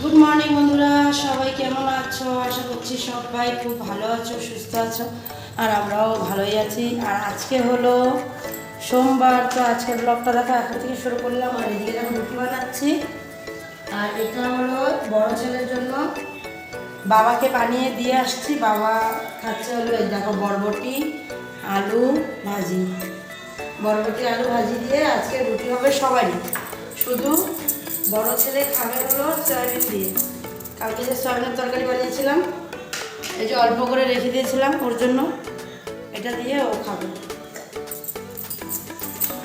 Good morning বন্ধুরা। সবাই কেমন আছো? আশা করছি সবাই খুব ভালো আছো, সুস্থ আছো, আর আমরাও ভালোই আছি। আর আজকে হলো সোমবার, তো আজকের ব্লগটা দেখা, এখন থেকে শুরু করলাম, আর এদিকে দেখো রুটি বানাচ্ছি। আর এটা হলো বড় ছেলের জন্য বাবাকে বানিয়ে দিয়ে আসছি। বাবা খাচ্ছে হলো, এই দেখো বরবটি, আলু ভাজি। বরবটি, আলু ভাজি দিয়ে আজকে রুটি হবে সবারই। শুধু বড় ছেলে খাবে হলো সয়াবিন দিয়ে। কালকে যে সয়াবিনের তরকারি বানিয়েছিলাম এই যে অল্প করে রেখে দিয়েছিলাম ওর জন্য এটা দিয়ে ও খাবে।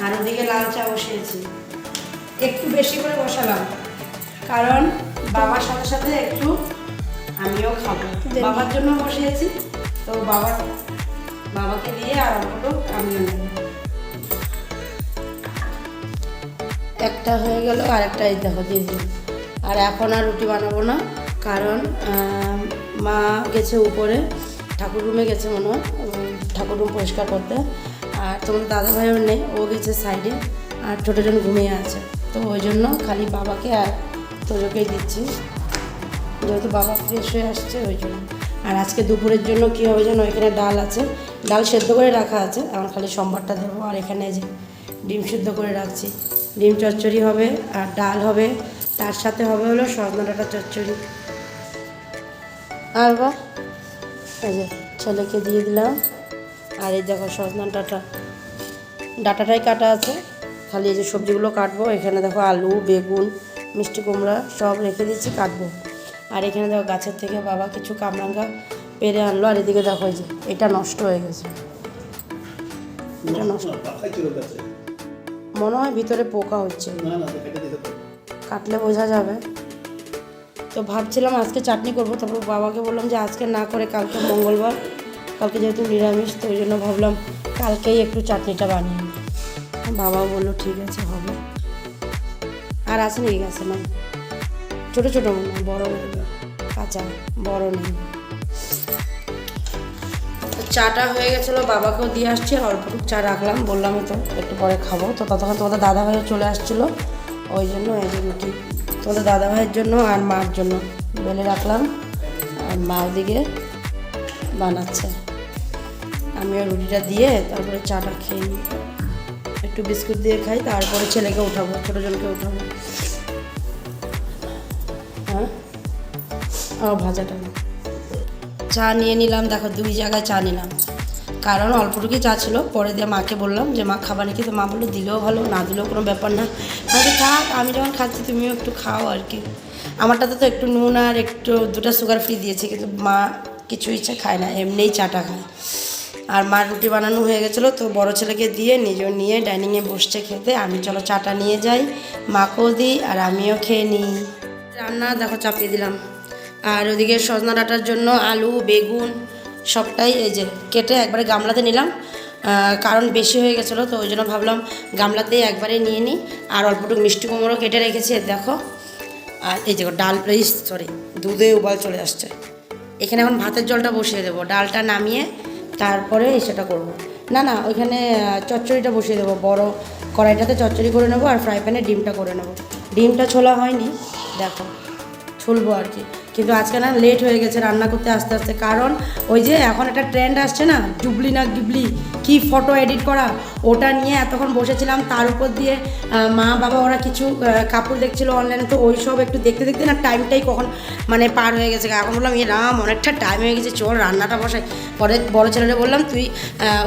আর ওদিকে লাল চা বসিয়েছি। একটু বেশি করে বসালাম কারণ বাবার সাথে সাথে একটু আমিও খাব। বাবার জন্য বসিয়েছি তো বাবার বাবাকে দিয়ে আর অল্পটুকু আমিও নেব। একটা হয়ে গেল, আর একটা এই দেখো দিয়ে আর এখন আর রুটি বানাবো না, কারণ মা গেছে উপরে, ঠাকুর রুমে গেছে মনে হয় ঠাকুর রুম পরিষ্কার করতে। আর তোমার দাদা ভাইও নেই, ও গেছে সাইডে, আর ছোটোজন ঘুমিয়ে আছে। তো ওই জন্য খালি বাবাকে আর তোজোকেই দিচ্ছি। যেহেতু বাবা ফ্রেশ হয়ে আসছে, ওই জন্য। আর আজকে দুপুরের জন্য কী হবে যেন, এখানে ডাল আছে। ডাল সেদ্ধ করে রাখা আছে আমার খালি সোমবারটা দেবো আর এখানে যে ডিম সেদ্ধ করে রাখছি। ডিম চচ্চড়ি হবে আর ডাল হবে। তার সাথে হবে হলো সজনা ডাঁটা চচ্চড়ি। আর বা ছেলেকে দিয়ে দিলাম। আর এই দেখো সজনা ডাঁটা। ডাটাটাই কাটা আছে। খালি এই যে সবজিগুলো কাটবো। এখানে দেখো আলু, বেগুন, মিষ্টি কুমড়া সব রেখে দিচ্ছি কাটবো। আর এখানে দেখো গাছের থেকে বাবা কিছু কামরাঙ্গা পেরে আনলো। আর এদিকে দেখো যে, এটা নষ্ট হয়ে গেছে। এটা নষ্ট। মনে হয় ভিতরে পোকা হচ্ছে। কাটলে বোঝা যাবে। তো ভাবছিলাম আজকে চাটনি করব তারপর বাবাকে বললাম যে আজকে না করে কালকে মঙ্গলবার কালকে যেহেতু নিরামিষ তো ওই জন্য ভাবলাম কালকেই একটু চাটনিটা বানিয়ে নিই। বাবা বলল ঠিক আছে হবে। আর আছে নাকি গাছে না। ছোটো ছোটো মনে হয় বড় কাঁচা বড় নেই। চাটা হয়ে গেছিল, বাবাকেও দিয়ে আসছি, আর অল্পটুকু চা রাখলাম বললামই তো একটু পরে খাব। তো ততক্ষণ তোমাদের দাদা ভাইও চলে আসছিল, ওই জন্য এই যে রুটি তোমাদের দাদা ভাইয়ের জন্য আর মার জন্য বেলে রাখলাম, আর মা ওদিকে বানাচ্ছে। আমিও রুটিটা দিয়ে তারপরে চাটা খেয়ে নিই। একটু বিস্কুট দিয়ে খাই, তারপরে ছেলেকে উঠাবো, ছোটো জনকে উঠাবো। হ্যাঁ? ও ভাজাটা। চা নিয়ে নিলাম। দেখো, দুই জায়গায় চা নিলাম। কারণ অল্পটুকুই চা ছিল। পরে দিয়ে মাকে বললাম যে, মা খাবার নাকি তো মা বলল, দিলেও ভালো, না দিলেও কোনো ব্যাপার না। আমি থাক, আমি যখন খাচ্ছি, তুমিও একটু খাও আর কি। আমারটাতে তো একটু নুন আর একটু, দুটো সুগার ফ্রি দিয়েছে। কিন্তু মা কিছু ইচ্ছা খায় না, এমনিই চাটা খায়। আর মার রুটি বানানো হয়ে গেছিল, তো বড় ছেলেকে দিয়ে নিজেও নিয়ে ডাইনিংয়ে বসছে খেতে। আমি চলো চাটা নিয়ে যাই, মাকেও দিই আর আমিও খেয়ে নিই। রান্না, দেখো, চাপিয়ে দিলাম। আর ওদিকে সজনা ডাটার জন্য আলু, বেগুন সবটাই এই যে কেটে একবারে গামলাতে নিলাম। কারণ বেশি হয়ে গেছিল, তো ওই জন্য ভাবলাম গামলাতেই একবারে নিয়ে নিই। আর অল্পটুকু মিষ্টি কুমড়ো কেটে রেখেছি দেখো। আর এই যে ডাল সরি দুধে উবাল চলে আসছে। এখানে এখন ভাতের জলটা বসিয়ে দেবো, ডালটা নামিয়ে তারপরে সেটা করব। না না, ওইখানে চচ্চড়িটা বসিয়ে দেবো, বড় কড়াইটাতে চচ্চড়ি করে নেব আর ফ্রাই প্যানে ডিমটা করে নেব। ডিমটা ছোলা হয়নি, দেখো, ছুলবো আর কি। কিন্তু আজকে না লেট হয়ে গেছে রান্না করতে আস্তে আস্তে। কারণ ওই যে এখন একটা ট্রেন্ড আসছে না, ডুবলি না ডিবলি কি ফটো এডিট করা, ওটা নিয়ে এতক্ষণ বসেছিলাম। তার উপর দিয়ে মা বাবা ওরা কিছু কাপড় দেখছিল অনলাইনে তো ওই সব একটু দেখতে দেখতে না টাইমটাই কখন মানে পার হয়ে গেছে। এখন বললাম, এ রাম, অনেকটা টাইম হয়ে গেছে, চল রান্নাটা বসাই। পরে বড় ছেলেটা বললাম, তুই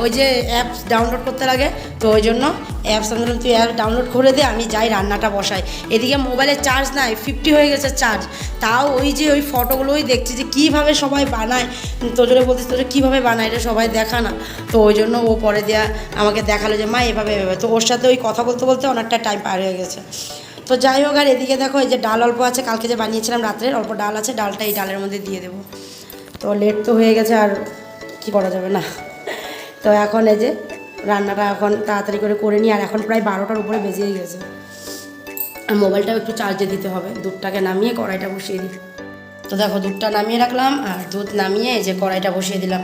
ওই যে অ্যাপস ডাউনলোড করতে লাগে তো ওই জন্য অ্যাপস আমি তুই অ্যাপ ডাউনলোড করে দে আমি যাই রান্নাটা বসাই। এদিকে মোবাইলে চার্জ নাই ফিফটি হয়ে গেছে চার্জ তাও ওই যে ওই ফটোগুলোই দেখছি যে কীভাবে সবাই বানায়। তোজোরে বলছিস তোজো কীভাবে বানায়, এটা সবাই দেখা না। তো ওই জন্য ও পরে দেয়া আমাকে দেখাল যে, মা, এভাবে এভাবে। তো ওর সাথে ওই কথা বলতে বলতে অনেকটা টাইম পার হয়ে গেছে। তো যাই হোক, আর এদিকে দেখো, এই যে ডাল অল্প আছে, কালকে যে বানিয়েছিলাম রাত্রের, অল্প ডাল আছে, ডালটা এই ডালের মধ্যে দিয়ে দেবো। তো লেট তো হয়ে গেছে, আর কি করা যাবে না। তো এখন এই যে রান্নাটা এখন তাড়াতাড়ি করে করে নিই, আর এখন প্রায় বারোটার উপরে বেজেই গেছে। আর মোবাইলটাও একটু চার্জে দিতে হবে, দুধটাকে নামিয়ে কড়াইটা বসিয়ে দিই। তো দেখো, দুধটা নামিয়ে রাখলাম, আর দুধ নামিয়ে যে কড়াইটা বসিয়ে দিলাম,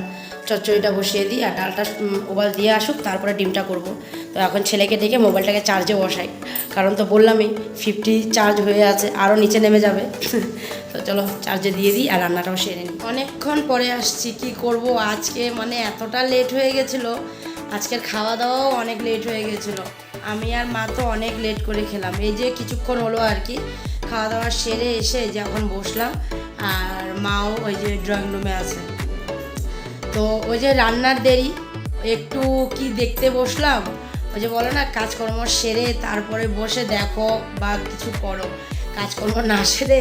চচ্চড়িটা বসিয়ে দিই, আর ডালটা উবাল দিয়ে আসুক, তারপরে ডিমটা করব। তো এখন ছেলেকে ডেকে মোবাইলটাকে চার্জে বসাই, কারণ তো বললামই ফিফটি চার্জ হয়ে আছে আরও নিচে নেমে যাবে। তো চলো চার্জে দিয়ে দিই, আর রান্নাটাও সেরে নিই। অনেকক্ষণ পরে আসছি, কি করব? আজকে মানে এতটা লেট হয়ে গেছিল আজকের খাওয়া দাওয়াও অনেক লেট হয়ে গেছিল। আমি আর মা তো অনেক লেট করে খেলাম। এই যে কিছুক্ষণ হলো আর কি খাওয়া দাওয়া সেরে এসে যে এখন বসলাম, আর মাও ওই যে ড্রয়িং রুমে আছে। তো ওই যে রান্নার দেরি, একটু কি দেখতে বসলাম, ওই যে বলো না, কাজকর্ম সেরে তারপরে বসে দেখো বা কিছু করো। কাজকর্ম না সেরে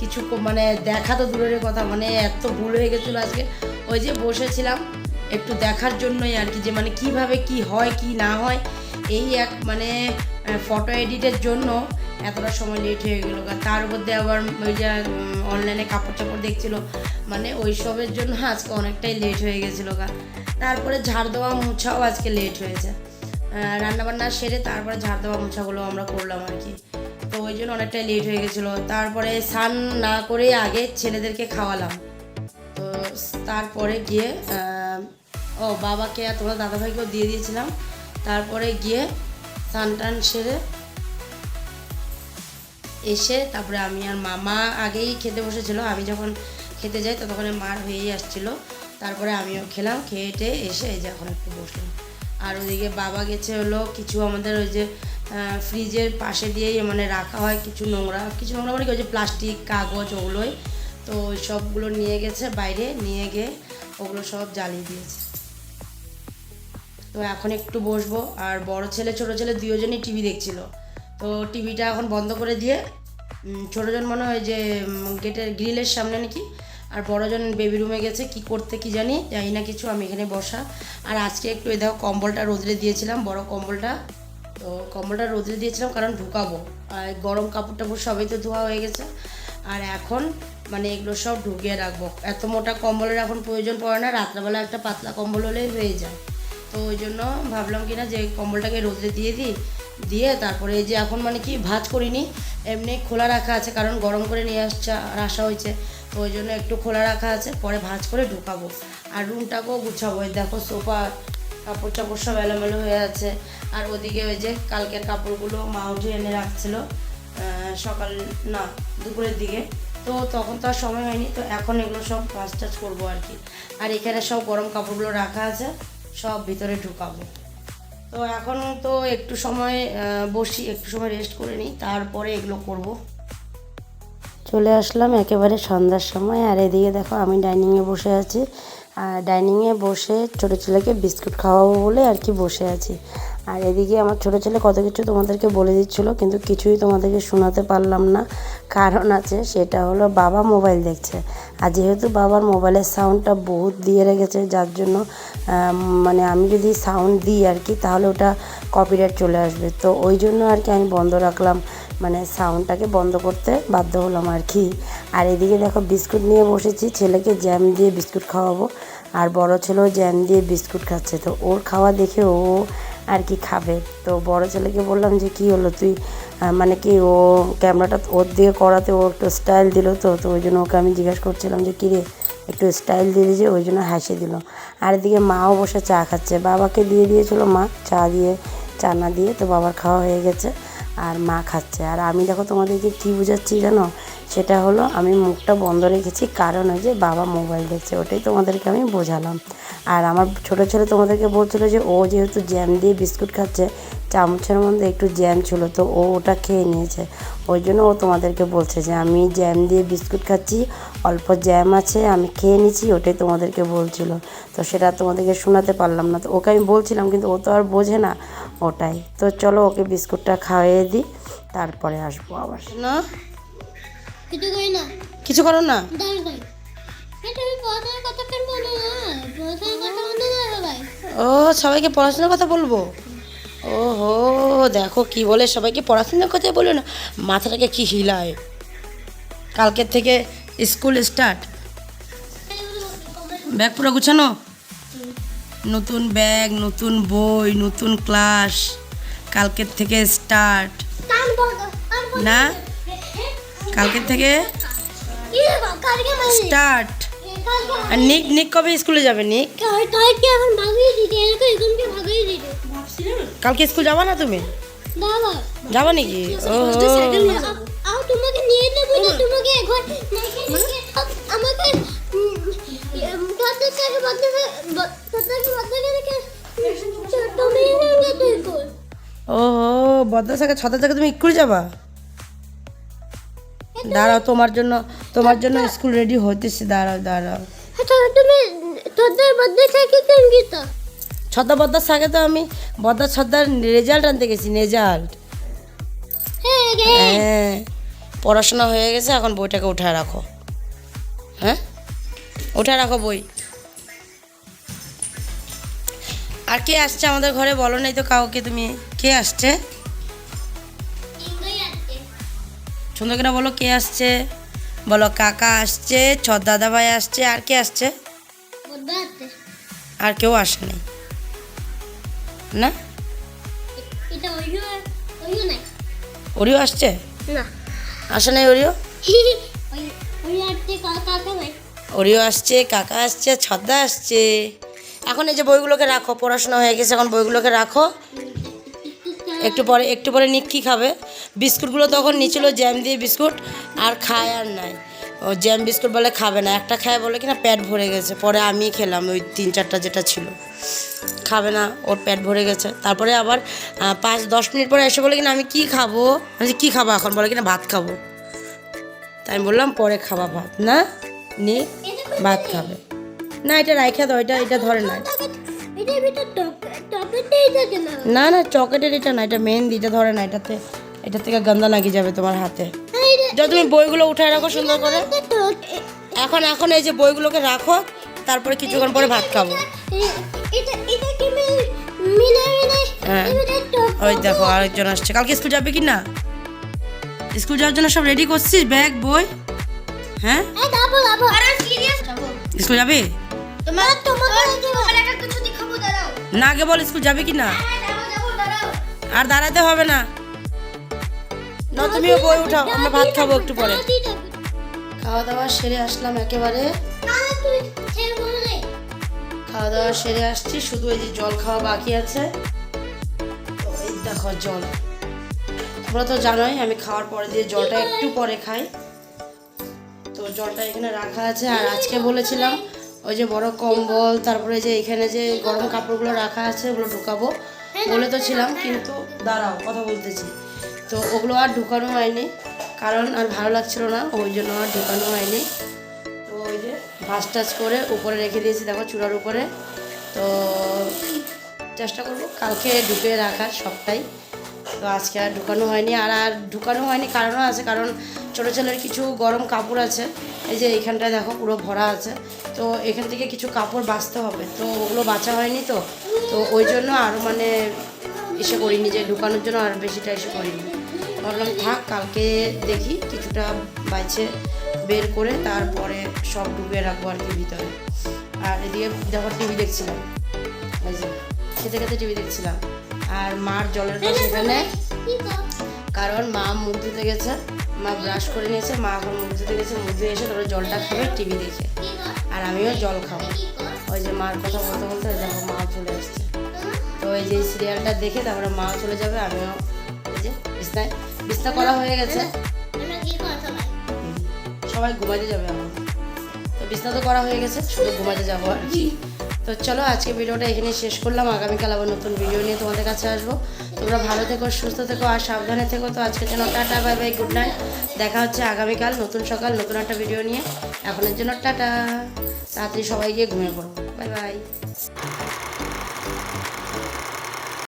কিছু মানে দেখা তো দূরের কথা মানে এত ভুল হয়ে গেছিল আজকে। ওই যে বসেছিলাম একটু দেখার জন্যই আর কি, যে মানে কীভাবে কি হয়, কি না হয়, এই এক মানে ফটো এডিটের জন্য এতটা সময় লেট হয়ে গেলো। তার মধ্যে আবার ওই যে অনলাইনে কাপড় চাপড় দেখছিলো মানে ওই সবের জন্য আজকে অনেকটাই লেট হয়ে গেছিল গা। তারপরে ঝাড় দেওয়া মোছাও আজকে লেট হয়েছে। রান্নাবান্না সেরে তারপরে ঝাড় দেওয়া মুছাগুলো আমরা করলাম আর কি। তো ওই জন্য অনেকটাই লেট হয়ে গেছিল। তারপরে স্নান না করে আগে ছেলেদেরকে খাওয়ালাম। তো তারপরে গিয়ে ও বাবাকে আর তোমার দাদাভাইকেও দিয়ে দিয়েছিলাম। তারপরে গিয়ে স্নান টান সেরে এসে তারপরে আমি আর মামা আগেই খেতে বসেছিল। আমি যখন খেতে যাই ততক্ষণে মার হয়েই আসছিল। তারপরে আমিও খেলাম খেয়ে এসে এই যে এখন একটু বসলাম। আর ওদিকে বাবা গেছে হলো কিছু আমাদের ওই যে ফ্রিজের পাশে দিয়েই মানে রাখা হয় কিছু নোংরা। কিছু নোংরা মানে কি ওই যে প্লাস্টিক, কাগজ, ওগুলোই। তো ওই সবগুলো নিয়ে গেছে বাইরে, নিয়ে গিয়ে ওগুলো সব জ্বালিয়ে দিয়েছে। তো এখন একটু বসবো। আর বড় ছেলে, ছোট ছেলে দুজনই টিভি দেখছিল। তো টিভিটা এখন বন্ধ করে দিয়ে ছোটজন মনে হয় যে গেটের গ্রিলের সামনে নাকি, আর বড়জন বেবি রুমে গেছে, কি করতে কি জানি জানি না কিছু, আমি এখানে বসা। আর আজকে একটু এই দেখো, কম্বলটা রোদরে দিয়েছিলাম, বড় কম্বলটা। তো কম্বলটা রোদরে দিয়েছিলাম কারণ ঢুকাবো। আর গরম কাপড় টাপড় সবই তো ধোয়া হয়ে গেছে। আর এখন মানে এগুলো সব ঢুকিয়ে রাখব। এত মোটা কম্বলের এখন প্রয়োজন পড়ে না, রাত্রেবেলা একটা পাতলা কম্বল হলেই হয়ে যায়। তো ওই জন্য ভাবলাম কি না যে কম্বলটাকে রোদে দিয়ে দিই, দিয়ে তারপরে যে এখন মানে কি ভাজ করিনি, এমনি খোলা রাখা আছে কারণ গরম করে নিয়ে আসছে, আর আসা হয়েছে। তো ওই জন্য একটু খোলা রাখা আছে, পরে ভাজ করে ঢুকাবো। আর রুমটাকেও গুছাবো দেখো সোফা, কাপড় চাপড় সব এলোমেলো হয়ে আছে। আর ওদিকে ওই যে কালকের কাপড়গুলো মা উঠে এনে রাখছিল সকাল, না, দুপুরের দিকে। তো তখন তো আর সময় হয়নি, তো এখন এগুলো সব ভাজ টাজ করব আর কি। আর এখানে সব গরম কাপড়গুলো রাখা আছে। সব ভিতরে ঢুকাবো। তো এখন তো একটু সময় বসি, একটু সময় রেস্ট করে নিই, তারপরে এগুলো করব। চলে আসলাম একেবারে সন্ধ্যার সময়, আর এদিকে দেখো আমি ডাইনিংয়ে বসে আছি। আর ডাইনিংয়ে বসে ছোটো ছেলেকে বিস্কুট খাওয়াবো বলে আর কি বসে আছি। আর এদিকে আমার ছোটো ছেলে কত কিছু তোমাদেরকে বলে দিচ্ছিল, কিন্তু কিছুই তোমাদেরকে শোনাতে পারলাম না। কারণ আছে, সেটা হলো বাবা মোবাইল দেখছে। আর যেহেতু বাবার মোবাইলের সাউন্ডটা বহুত দিয়ে রেখেছে, যার জন্য মানে আমি যদি সাউন্ড দিই আর কি, তাহলে ওটা কপিরাইট চলে আসবে। তো ওই জন্য আর কি আমি বন্ধ রাখলাম মানে সাউন্ডটাকে বন্ধ করতে বাধ্য হলাম আর কি। আর এদিকে দেখো বিস্কুট নিয়ে বসেছি, ছেলেকে জ্যাম দিয়ে বিস্কুট খাওয়াবো, আর বড় ছেলেও জ্যাম দিয়ে বিস্কুট খাচ্ছে। তো ওর খাওয়া দেখে ও আর কি খাবে? তো বড় ছেলেকে বললাম যে, কি হলো তুই? মানে কি ও ক্যামেরাটা ওর দিয়ে করাতে ও একটু স্টাইল দিল তো তো ওই জন্য ওকে আমি জিজ্ঞাসা করছিলাম যে, কী রে, একটু স্টাইল দিলি যে ওই জন্য হাসি দিল। আর এদিকে মাও বসে চা খাচ্ছে। বাবাকে দিয়ে দিয়েছিল মা, চা দিয়ে চা না দিয়ে, তো বাবার খাওয়া হয়ে গেছে। আর মা খাচ্ছে। আর আমি দেখো তোমাদেরকে কী বোঝাচ্ছি জানো? সেটা হলো আমি মুখটা বন্ধ রেখেছি, কারণ ওই যে বাবা মোবাইল দেখছে, ওটাই তোমাদেরকে আমি বোঝালাম। আর আমার ছোটো ছেলে তোমাদেরকে বলছিল যে, ও যেহেতু জ্যাম দিয়ে বিস্কুট খাচ্ছে, চামচের মধ্যে একটু জ্যাম ছিল, তো ও ওটা খেয়ে নিয়েছে। ওই জন্য ও তোমাদেরকে বলছে যে, আমি জ্যাম দিয়ে বিস্কুট খাচ্ছি, অল্প জ্যাম আছে, আমি খেয়ে নিচ্ছি, ওটাই তোমাদেরকে বলছিল। তো সেটা তোমাদেরকে শোনাতে পারলাম না। তো ওকে আমি বলছিলাম, কিন্তু ও তো আর বোঝে না ওটাই। তো চলো ওকে বিস্কুটটা খাওয়িয়ে দিই, তারপরে আসব আবার। না? কিছু করি না। কিছু করো না? ও সবাইকে পড়াশোনার কথা বলব? ও হো দেখো কি বলে সবাইকে পড়াশোনার কথা বলে না। মাথাটাকে কি হিলায়? কালকের থেকে স্কুল স্টার্ট। ব্যাগ পুরো গুছানো? নতুন ব্যাগ নতুন বই নতুন ক্লাস কালকের থেকে স্টার্ট। না? থেকে কালকে মারি স্টার্ট আর নিক নিক কবে স্কুলে যাবে নিক? কালকে স্কুল যাবা না তুমি? যাবা নাকি? ও। তোমাকে নিয়ে তোমাকে আমাকে থেকে থেকে থেকে ও বদ্রা থেকে ছটা থেকে তুমি স্কুল যাবা? দাঁড়াও তোমার জন্য তোমার জন্য স্কুল রেডি হইতেছি দাঁড়াও দাঁড়াও। আচ্ছা তুমি তোদের বাদ থেকে কেন গীতা ছটা বদ্রার সাথে তো আমি বদ্রার ছটার রেজাল্ট আনতে গেছি রেজাল্ট। হ্যাঁ হ্যাঁ পড়াশোনা হয়ে গেছে এখন বইটাকে উঠায় রাখো। হ্যাঁ উঠায় রাখো বই। আর কে আসছে আমাদের ঘরে বলো নাই তো কাউকে তুমি? কে আসছে? সুন্দর করে বলো কে আসছে? বলো কাকা আসছে ছদ দাদা ভাই আসছে আর কে আসছে? আর কেউ আসেনি। না? ওরিও আসছে? না। আসে নাই ওরিও? ওরিও আসছে কাকা আসছে ছদ্দা আসছে। এখন এই যে বইগুলোকে রাখো পড়াশোনা হয়ে গেছে এখন বইগুলোকে রাখো। একটু পরে একটু পরে নিক কী খাবে। বিস্কুটগুলো তখন নিচ্ছিল জ্যাম দিয়ে বিস্কুট, আর খায় আর নাই। ও জ্যাম বিস্কুট বলে খাবে না, একটা খায় বলে কিনা পেট ভরে গেছে। পরে আমি খেলাম ওই তিন চারটা যেটা ছিল। খাবে না, ওর পেট ভরে গেছে। তারপরে আবার পাঁচ, দশ মিনিট পরে এসে বলে কিনা, আমি কি খাব? আমি কি খাব এখন? বলে কিনা, ভাত খাব। তাই আমি বললাম, পরে খাবা ভাত। না? নি, ভাত খাবে। না, এটা রাইখা দাও, এটা এটা ধরে না। না। না চকেটের এটা না এটা মেহেন্দি এটা ধরে না এটাতে এটা থেকে গন্ধা লাগি যাবে তোমার হাতে। যা তুমি বইগুলো উঠায় রাখো সুন্দর করে। এখন এখন এই যে বইগুলোকে রাখো তারপরে কিছুক্ষণ পরে ভাত খাব। এ- এটা এটা কি মিলে মিলে মিলে? হ্যাঁ। ওই দেখো আরেকজন আসছে। কালকে স্কুল যাবে কি না? স্কুল যাওয়ার জন্য সব রেডি করছিস? ব্যাগ বই? হ্যাঁ? স্কুল যাবে? তোমার তোমাকে তোমার না আগে বল, স্কুল যাবে কি না? আর দাঁড়াতে হবে না। না, তুমিও বই উঠাও, আমরা ভাত খাব একটু পরে। খাওয়া দাওয়া সেরে আসলাম একেবারে। খাওয়া দাওয়া সেরে আসছি, শুধু এই যে জল খাওয়া বাকি আছে। এই দেখো জল। তোমরা তো জানোই, আমি খাওয়ার পরে দিয়ে জলটা একটু পরে খাই। তো জলটা এখানে রাখা আছে, আর আজকে বলেছিলাম ওই যে বড় কম্বল, তারপরে যে এখানে যে গরম কাপড়গুলো রাখা আছে, ওগুলো ঢুকাবো। বলে তো ছিলাম, কিন্তু দাঁড়াও, কথা বলতেছি। তো ওগুলো আর ঢুকানো হয়নি, কারণ আর ভালো লাগছিল না, ওই জন্য আর ঢুকানো হয়নি। তো ওই যে ভাস টাচ করে উপরে রেখে দিয়েছি, দেখো চূড়ার উপরে। তো চেষ্টা করব কালকে ঢুকে রাখার সবটাই। তো আজকে আর ঢুকানো হয়নি। আর আর ঢুকানো হয়নি কারণও আছে, কারণ ছোটো ছেলের কিছু গরম কাপড় আছে। এই যে এইখানটায় দেখো পুরো ভরা আছে। তো এখান থেকে কিছু কাপড় বাঁচতে হবে। তো ওগুলো বাঁচা হয়নি তো। তো ওই জন্য আরও মানে এসে করিনি যে ঢুকানোর জন্য আর বেশিটা এসে করিনি। ভাবলাম থাক, কালকে দেখি কিছুটা বাইছে বের করে তারপরে সব ডুবিয়ে রাখব আর কি ভিতরে। আর এদিকে দেখো টিভি দেখছিলাম। খেতে খেতে টিভি দেখছিলাম। আর মার জলের গ্লাস এখানে। কারণ মা মুখ ধুতে গেছে মা ব্রাশ করে নিয়েছে মা এখন মুখ ধুতে গেছে মুখ ধুয়ে এসে তারপরে জলটা খাবে টিভি দেখে আর আমিও জল খাব। ওই যে মার কথা বলতে বলতে ওই দেখো মা চলে আসছে তো এই যে সিরিয়ালটা দেখে তারপরে মা চলে যাবে আমিও এই যে বিছনায় বিছনা করা হয়ে গেছে। সবাই? ঘুমাতে যাবে আমার তো বিছনা তো করা হয়ে গেছে শুধু ঘুমাতে যাব আর কি। তো চলো আজকে ভিডিওটা এখানে শেষ করলাম। আগামীকাল আবার নতুন ভিডিও নিয়ে তোমাদের কাছে আসব। তোমরা ভালো থেকো, সুস্থ থেকো আর সাবধানে থেকো। তো আজকের জন্য tata bye bye good night দেখা হচ্ছে আগামীকাল নতুন সকাল, নতুন একটা ভিডিও নিয়ে। এখনের জন্য টাটা। তাড়াতাড়ি সবাই গিয়ে ঘুমিয়ে পড়ো। Bye bye